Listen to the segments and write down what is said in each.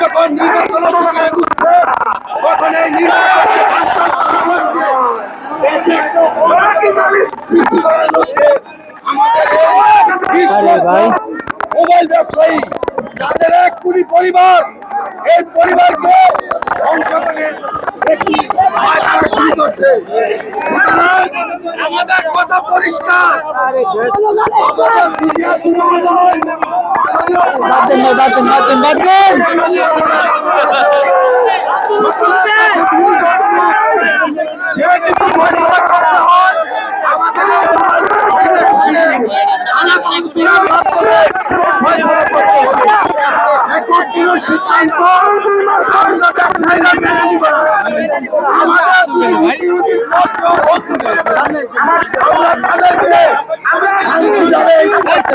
যখন নির্বাচনের দিকে এগুচ্ছে, তখন এই নির্বাচনকে আমাদের মোবাইল ব্যবসায়ী যাদের এক পরিবার এই পরিবারকে ধ্বংস করে আমাদের কথা পরিষ্কার। আমাদের কোনো সিদ্ধান্ত আমরা ব্যবসায়ীরা মেনে নিব আমাদের দুই বন্ধ করে আমরা তাদেরকে শান্তি যাবে এটা করতে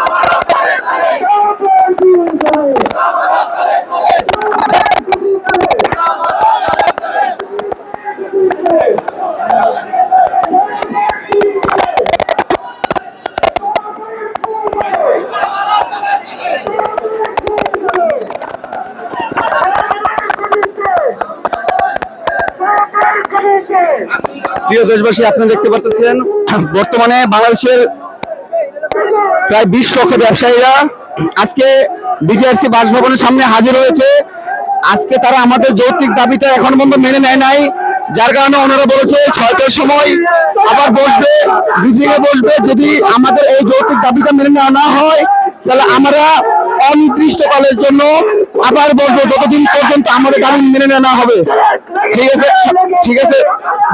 প্রিয় দেশবাসী আপনারা দেখতে পারতেছেন, বর্তমানে বাংলাদেশের প্রায় বিশ লক্ষ ব্যবসায়ীরা আজকে বিটিআরসি বাসভবনের সামনে হাজির হয়েছে। আজকে তারা আমাদের যৌক্তিক দাবিটা এখন পর্যন্ত মেনে নেয় নাই। যার কারণে ওনারা বলেছে, ছয়টার সময় আবার বসবে ব্রিফিং বসবে। যদি আমাদের এই যৌক্তিক দাবিটা মেনে নেওয়া না হয় তাহলে আমরা অনির্দিষ্টকালের জন্য আবার বলব, যতদিন পর্যন্ত আমাদের দাবি মেনে নেওয়া হবে, ঠিক আছে? ঠিক আছে?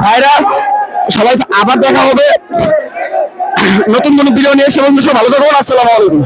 ভাইরা, সবাই আবার দেখা হবে। নতুন কোনো বিরিয়ানি এসে বন্ধু সব ভালো থাকুন, আসসালামু আলাইকুম।